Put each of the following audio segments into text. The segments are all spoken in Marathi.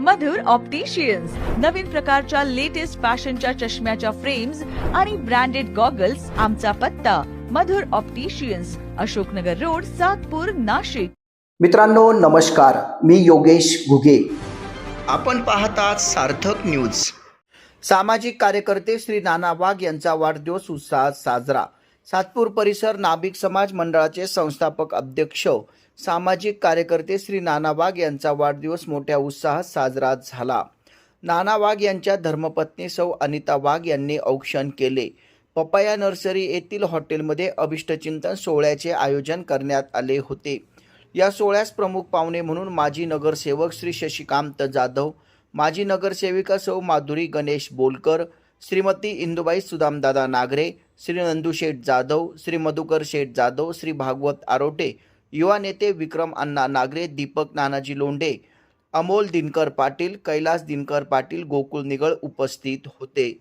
मधुर ऑप्टिशियन्स नवीन प्रकारच्या लेटेस्ट फॅशनच्या चष्म्याच्या फ्रेम्स आणि ब्रँडेड गॉगल्स आमचा पत्ता. Madhur opticians Ashoknagar road Satpur Nashik. मित्रांनो नमस्कार. मी योगेश घुगे. आपण पाहतात सार्थक न्यूज सामाजिक कार्यकर्ते श्री नाना वाघ यांचा वाढदिवस उत्साहात साजरा. सातपूर परिसर नाभिक समाज मंडळाचे संस्थापक अध्यक्ष सामाजिक कार्यकर्ते श्री नाना वाघ यांचा वाढदिवस मोठ्या उत्साहात साजरा झाला. नाना वाघ यांच्या धर्मपत्नी सौ अनिता वाघ यांनी औक्षण केले. पपाया नर्सरी येथील हॉटेलमध्ये अभिष्टचिंतन सोहळ्याचे आयोजन करण्यात आले होते. या सोहळ्यास प्रमुख पाहुणे म्हणून माजी नगरसेवक श्री शशिकांत जाधव माजी नगरसेविका सौ माधुरी गणेश बोलकर श्रीमती इंदुबाई सुदामदादा नागरे श्री नंदुशेठ जाधव श्री मधुकर शेठ जाधव श्री भागवत आरोटे युवा नेते विक्रम अण्णा नागरे दीपक नानाजी लोंढे अमोल दिनकर पाटील कैलास दिनकर पाटील गोकुळ निगळ उपस्थित होते.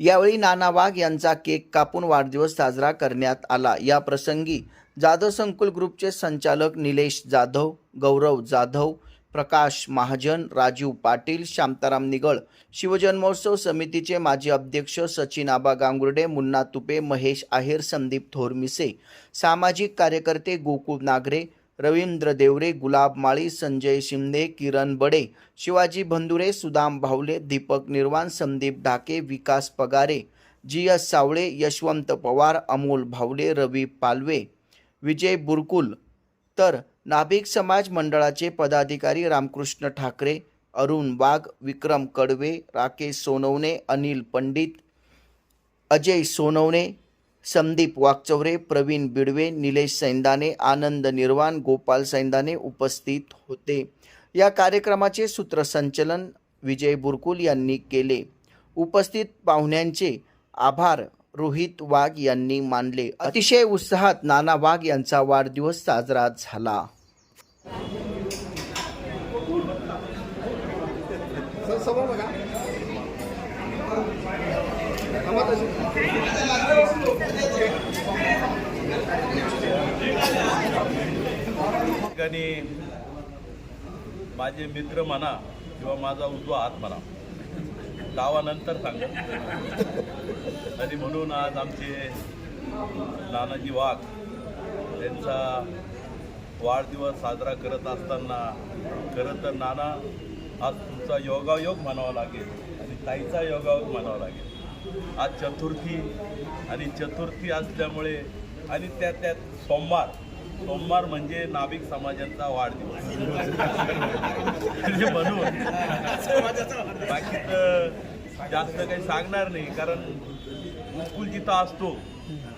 यावेळी नाना वाघ यांचा केक कापून वाढदिवस साजरा करण्यात आला. या प्रसंगी जाधव संकुल ग्रुपचे संचालक निलेश जाधव गौरव जाधव प्रकाश महाजन राजीव पाटील शांताराम निगळ शिवजन्मोत्सव समितीचे माजी अध्यक्ष सचिन आबा गांगुर्डे मुन्ना तुपे महेश आहेर संदीप थोरमिसे सामाजिक कार्यकर्ते गोकुळ नागरे रवींद्र देवरे गुलाब माळी संजय शिंदे किरण बडे शिवाजी भंदुरे सुदाम भावले दीपक निर्वाण संदीप ढाके विकास पगारे जी एस सावळे यशवंत पवार अमोल भावले रवी पालवे विजय बुरकुल. तर नाभिक समाज मंडळाचे पदाधिकारी रामकृष्ण ठाकरे अरुण वाघ विक्रम कडवे राकेश सोनवणे अनिल पंडित अजय सोनवणे संदीप वाकचौरे प्रवीण बिडवे निलेश सैंदाने आनंद निर्वाण गोपाल सैंदाने उपस्थित होते. या कार्यक्रमाचे सूत्रसंचलन विजय बुरकुल यांनी केले. उपस्थित पाहुण्यांचे आभार रोहित वाघ यांनी मानले. अतिशय उत्साहात नाना वाघ यांचा वाढदिवस साजरा झाला. ठिकाणी माझे मित्र म्हणा किंवा माझा उजवा हात म्हणा गावानंतर सांगा. आणि म्हणून आज आमचे नानाजी वाघ यांचा वाढदिवस साजरा करत असताना खरं तर नाना आज तुमचा योगायोग म्हणावा लागेल आणि ताईचा योगायोग म्हणावा लागेल. आज चतुर्थी आणि चतुर्थी असल्यामुळे आणि त्या त्यात सोमवार सोमवार म्हणजे नाभिक समाजाचा वाढदिवस. म्हणजे म्हणून बाकी तर जास्त काही सांगणार नाही कारण स्कूल जिथं असतो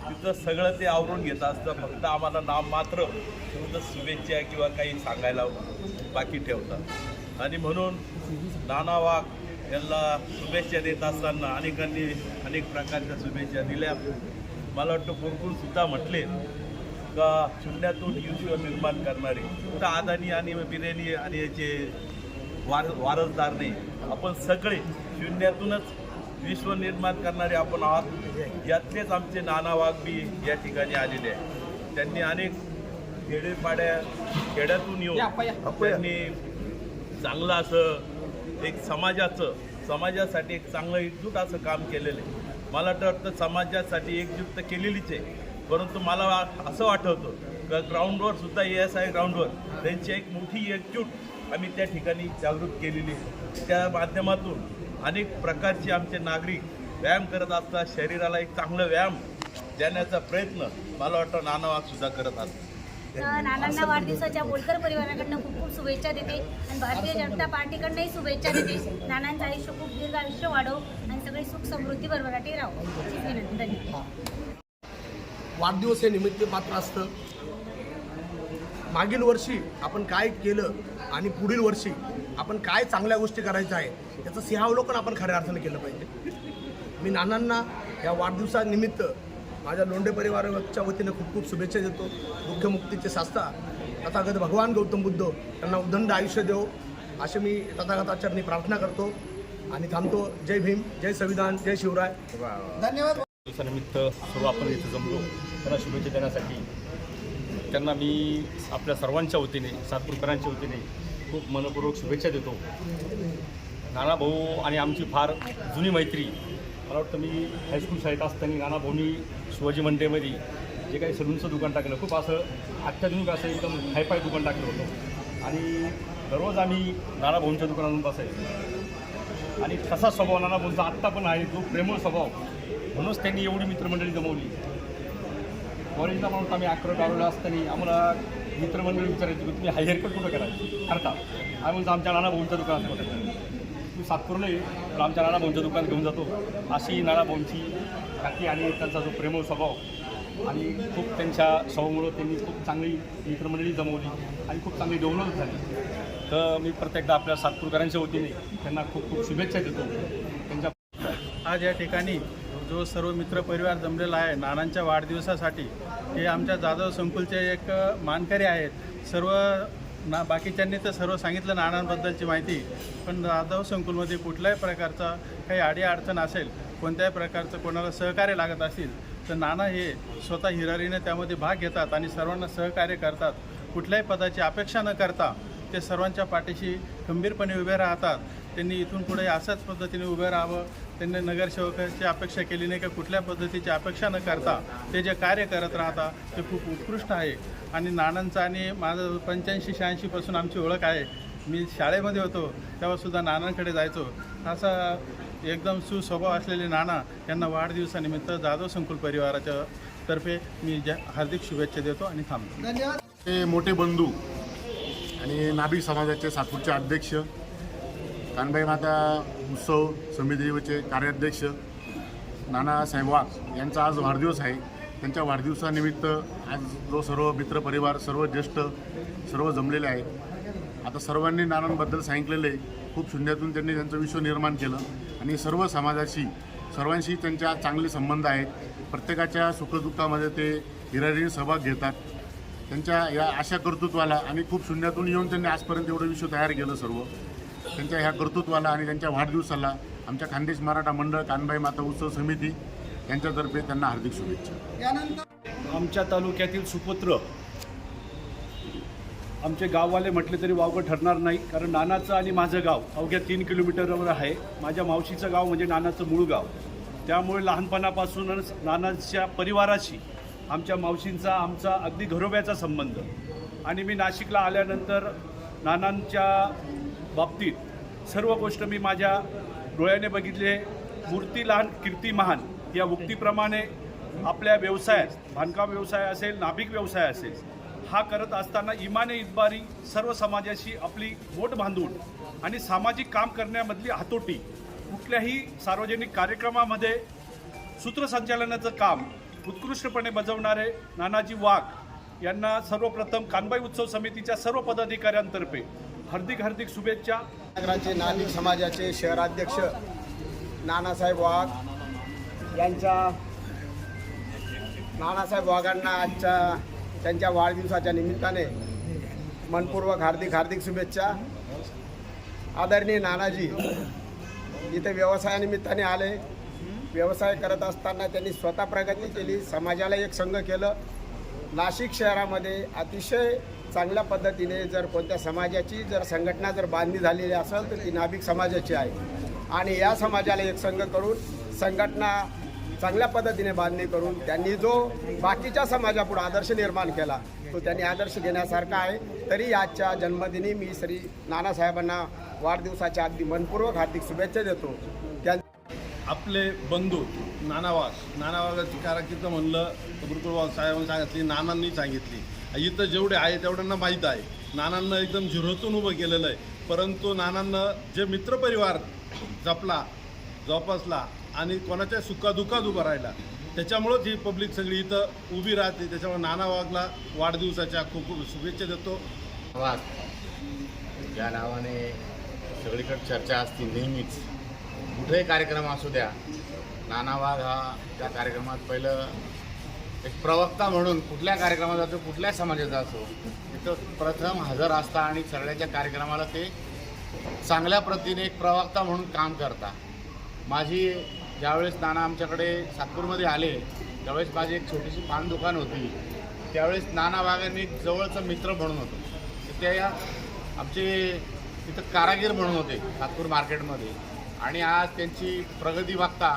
तिथं सगळं ते आवरून घेत असतं. फक्त आम्हाला नाम मात्र तिथं शुभेच्छा किंवा काही सांगायला बाकी ठेवतात. आणि म्हणून नाना वाघ यांना शुभेच्छा देत असताना अनेकांनी अनेक प्रकारच्या शुभेच्छा दिल्या. मला वाटतं कोणकोण सुद्धा म्हटले का शून्यातून विश्व निर्माण करणारे. फक्त अदानी आणि बिर्याणी आणि याचे वार वारसदार नाही. आपण सगळे शून्यातूनच विश्व निर्माण करणारे आपण आहात. यातलेच आमचे नाना वाघ बी या ठिकाणी आलेले आहे त्यांनी अनेक खेडेपाड्या खेड्यातून येऊन त्यांनी चांगलं असं एक समाजाचं समाजासाठी एक चांगलं एकजूट असं काम केलेलं आहे. मला तर वाटतं समाजासाठी एकजूट तर केलेलीच आहे. परंतु मला असं वाटवतं का ग्राउंडवर सुद्धा ए एस आय ग्राउंडवर त्यांची एक मोठी एकजूट आम्ही त्या ठिकाणी जागृत केलेली आहे. त्या माध्यमातून अनेक प्रकारचे आमचे नागरिक व्यायाम करत असतात. शरीराला एक चांगलं व्यायाम देण्याचा प्रयत्न मला वाटतं नानावाग सुद्धा करत असतात. तर नानांना वाढदिवसाच्या बोलकर परिवाराकडनं खूप खूप शुभेच्छा देते आणि भारतीय जनता पार्टीकडनंही शुभेच्छा देते. नानांचं आयुष्य खूप दीर्घ आयुष्य वाढव आणि सगळी सुख समृद्धी बरोबराटी राहो. विनंती. धन्यवाद. वाढदिवस हे निमित्त पात्र असतं. मागील वर्षी आपण काय केलं आणि पुढील वर्षी आपण काय चांगल्या गोष्टी करायच्या आहे याचं सिंहावलोकन आपण खऱ्या अर्थानं केलं पाहिजे. मी नानांना या वाढदिवसानिमित्त माझ्या लोंढे परिवाराच्या वतीनं खूप खूप शुभेच्छा देतो. दुःखमुक्तीचे शास्ता तथागत भगवान गौतम बुद्ध त्यांना उदंड आयुष्य देव. असे मी तथागताचरणी प्रार्थना करतो आणि थांबतो. जय भीम जय संविधान जय शिवराय. दिवसानिमित्त सर्व आपण इथे जमलो. त्यांना शुभेच्छा देण्यासाठी त्यांना मी आपल्या सर्वांच्या वतीने सातपूरकरांच्या वतीने खूप मनपूर्वक शुभेच्छा देतो. नाना भाऊ आणि आमची फार जुनी मैत्री मला वाटतं मी हायस्कूल शाळेत असताना नाना भाऊनी शिवाजी मंडईमध्ये जे काही सलूनचं दुकान टाकलं खूप असं अत्याधुनिक असं एकदम हायफाय दुकान टाकलं होतं. आणि दररोज आम्ही नाना भाऊंच्या दुकानातून बसायचो. आणि तसा स्वभाव नाना भाऊंचा आत्ता पण आहे जो प्रेमळ स्वभाव. म्हणूनच त्यांनी एवढी मित्रमंडळी जमवली कॉलेजला म्हणून आम्ही अकरा गावला असताना आम्हाला मित्रमंडळी विचारायची की तुम्ही हाय कुठं करायचं? करता. आम्ही म्हणतो आमच्या नाना भाऊंच्या दुकानात मी तुम्ही आमच्या नाना भाऊंच्या दुकानात घेऊन जातो. अशी नाना भाऊंची काकी आणि त्यांचा जो प्रेमळ स्वभाव आणि खूप त्यांच्या स्वभावामुळं त्यांनी खूप चांगली मित्रमंडळी जमवली आणि खूप चांगली डेव्हलप झाली. तर मी प्रत्येकदा आपल्या सातपूरकरांच्या वतीने त्यांना खूप खूप शुभेच्छा देतो. त्यांच्या आज या ठिकाणी जो सर्व मित्रपरिवार जमलेला आहे नानांच्या वाढदिवसासाठी हे आमच्या जाधव संकुलचे एक मानकरी आहेत. सर्व ना बाकीच्यांनी तर सर्व सांगितलं नाणांबद्दलची माहिती पण जाधव संकुलमध्ये कुठल्याही प्रकारचा काही अडीअडचण असेल कोणत्याही प्रकारचं कोणाला सहकार्य लागत असेल तर नाना हे स्वतः हिरारीने त्यामध्ये भाग घेतात आणि सर्वांना सहकार्य करतात. कुठल्याही पदाची अपेक्षा न करता ते सर्वांच्या पाठीशी खंबीरपणे उभे राहतात. त्यांनी इथून पुढे अशाच पद्धतीने उभे राहावं त्यांनी नगरसेवकाची अपेक्षा केली नाही का? कुठल्या पद्धतीची अपेक्षा न करता ते जे कार्य करत राहता ते खूप उत्कृष्ट आहे. आणि नानांचं आणि माझं पंच्याऐंशी शहाऐंशीपासून आमची ओळख आहे. मी शाळेमध्ये होतो तेव्हासुद्धा नानांकडे जायचो. असा एकदम सुस्वभाव असलेले नाना यांना वाढदिवसानिमित्त जाधव संकुल परिवाराच्या तर्फे मी ज्या हार्दिक शुभेच्छा देतो आणि थांबतो. ते मोठे बंधू आणि नाभिक समाजाचे सातपूरचे अध्यक्ष कानबाई माता उत्सव समितीचे कार्याध्यक्ष नानासाहेब वाघ यांचा आज वाढदिवस आहे. त्यांच्या वाढदिवसानिमित्त आज जो सर्व मित्रपरिवार सर्व ज्येष्ठ सर्व जमलेले आहेत. आता सर्वांनी नानांबद्दल सांगितलेले खूप शून्यातून त्यांनी त्यांचं विश्व निर्माण केलं आणि सर्व समाजाशी सर्वांशी त्यांच्या चांगले संबंध आहेत. प्रत्येकाच्या सुखदुःखामध्ये ते हिरारीने सहभाग घेतात. त्यांच्या या अशा कर्तृत्वाला आणि खूप शून्यातून येऊन त्यांनी आजपर्यंत एवढं विश्व तयार केलं सर्व. त्यांच्या ह्या कर्तृत्वाला आणि त्यांच्या वाढदिवसाला आमच्या खानदेश मराठा मंडळ कानबाई माता उत्सव समिती यांच्यातर्फे त्यांना हार्दिक शुभेच्छा. आमच्या तालुक्यातील सुपुत्र आमचे गाववाले म्हटले तरी वावगं ठरणार नाही कारण नानाचं आणि माझं गाव अवघ्या तीन किलोमीटरवर आहे. माझ्या मावशीचं गाव म्हणजे नानाचं मूळ गाव. त्यामुळे लहानपणापासूनच नानाच्या परिवाराशी आमच्या मावशींचा आमचा अगदी घरोब्याचा संबंध. आणि मी नाशिकला आल्यानंतर नानांच्या बाबतीत सर्व गोष्ट मी माझ्या डोळ्याने बघितले मूर्ती लहान कीर्ती महान या उक्तीप्रमाणे आपल्या व्यवसायात बांधकाम व्यवसाय असेल नाभिक व्यवसाय असेल हा करत असताना इमाने इतबारी सर्व समाजाशी आपली बोट बांधून आणि सामाजिक काम करण्यामधली हातोटी कुठल्याही सार्वजनिक कार्यक्रमामध्ये सूत्रसंचालनाचं काम उत्कृष्टपणे बजावणारे नानाजी वाघ यांना सर्वप्रथम कानबाई उत्सव समितीच्या सर्व पदाधिकाऱ्यांतर्फे हार्दिक हार्दिक शुभेच्छा. नगराचे नाभिक समाजाचे शहराध्यक्ष नानासाहेब वाघ यांच्या नानासाहेब वाघांना आजच्या त्यांच्या वाढदिवसाच्या निमित्ताने मनपूर्वक हार्दिक हार्दिक शुभेच्छा. आदरणीय नानाजी इथे व्यवसायानिमित्ताने आले. व्यवसाय करत असताना त्यांनी स्वतः प्रगती केली. समाजाला एक संघ केलं. नाशिक शहरामध्ये अतिशय चांगल्या पद्धतीने जर कोणत्या समाजाची जर संघटना जर बांधणी झालेली असेल तर ती नाभिक समाजाची आहे. आणि या समाजाला एक संघ करून संघटना चांगल्या पद्धतीने बांधणी करून त्यांनी जो बाकीच्या समाजापुढे आदर्श निर्माण केला तो त्यांनी आदर्श घेण्यासारखा आहे. तरी आजच्या जन्मदिनी मी श्री नानासाहेबांना वाढदिवसाच्या अगदी मनपूर्वक हार्दिक शुभेच्छा देतो. त्या आपले बंधू नानावास नानावासाची कारकिर्द म्हणलं तर गुरुकुलवाग साहेबांनी सांगितली नानांनी सांगितली. इथं जेवढे आहे तेवढ्यांना माहीत आहे. नानांना एकदम झिरोतून उभं केलेलं आहे. परंतु नानांना जे मित्रपरिवार जपला जोपासला आणि कोणाच्या सुखादुखात उभा राहिला त्याच्यामुळंच ही पब्लिक सगळी इथं उभी राहते. त्याच्यामुळे नाना वाघला वाढदिवसाच्या खूप खूप शुभेच्छा देतो. वाघ या नावाने सगळीकडे चर्चा असते नेहमीच कुठेही कार्यक्रम असू द्या नाना वाघ हा त्या कार्यक्रमात पहिलं एक प्रवक्ता म्हणून कुठल्या कार्यक्रमात जातो कुठल्या समाजाचा असो तिथं प्रथम हजर असता आणि सगळ्याच्या कार्यक्रमाला ते चांगल्या प्रतीने एक प्रवक्ता म्हणून काम करता. माझी ज्यावेळेस नाना आमच्याकडे सातपूरमध्ये आले त्यावेळेस माझी एक छोटीशी पान दुकान होती. त्यावेळेस नाना वाघांनी एक जवळचा मित्र म्हणून होतो. ते या आमचे तिथं कारागीर म्हणून होते सातपूर मार्केटमध्ये. आणि आज त्यांची प्रगती बघता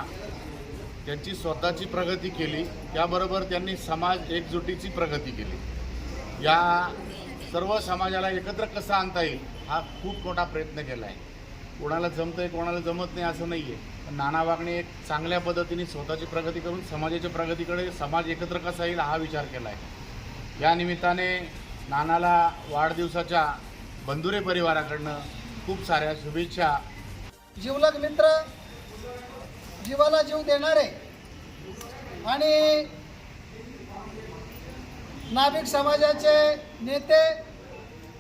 त्यांची स्वतःची प्रगती केली. त्याबरोबर त्यांनी समाज एकजुटीची प्रगती केली. या सर्व समाजाला एकत्र कसं आणता येईल हा खूप मोठा प्रयत्न केला आहे. कोणाला जमतं आहे कोणाला जमत नाही असं नाही आहे पण नाना वागणे एक चांगल्या पद्धतीने स्वतःची प्रगती करून समाजाच्या प्रगतीकडे समाज एकत्र कसा येईल हा विचार केला आहे. या निमित्ताने नानाला वाढदिवसाच्या बंधुरे परिवाराकडनं खूप साऱ्या शुभेच्छा. जीवलग मित्र जीवाला जीव देणारे आणि नाभिक समाजाचे नेते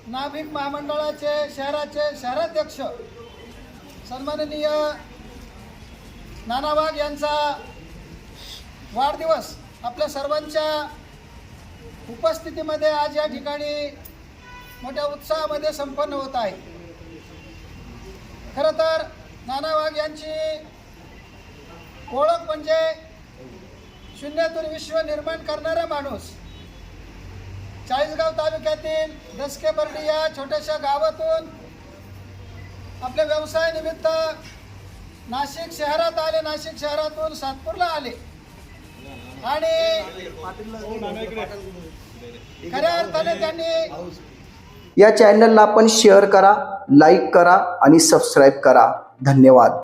नाभिक महामंडळाचे शहराचे शहराध्यक्ष सन्माननीय नाना वाघ यांचा वाढदिवस आपल्या सर्वांच्या उपस्थितीमध्ये आज या ठिकाणी मोठ्या उत्साहामध्ये संपन्न होत आहे. खरं तर नाना वाघ यांची ओळख म्हणजे शून्यातून विश्व निर्माण करणारा माणूस. चाळीसगाव तालुक्यातील दसके बर्डी या छोट्याशा गावातून आपल्या व्यवसायानिमित्त नाशिक शहरात आले. नाशिक शहरातून सातपूरला आले. आणि खऱ्या अर्थाने त्यांनी या चॅनलला आपण शेअर करा लाईक करा आणि सबस्क्राईब करा. धन्यवाद.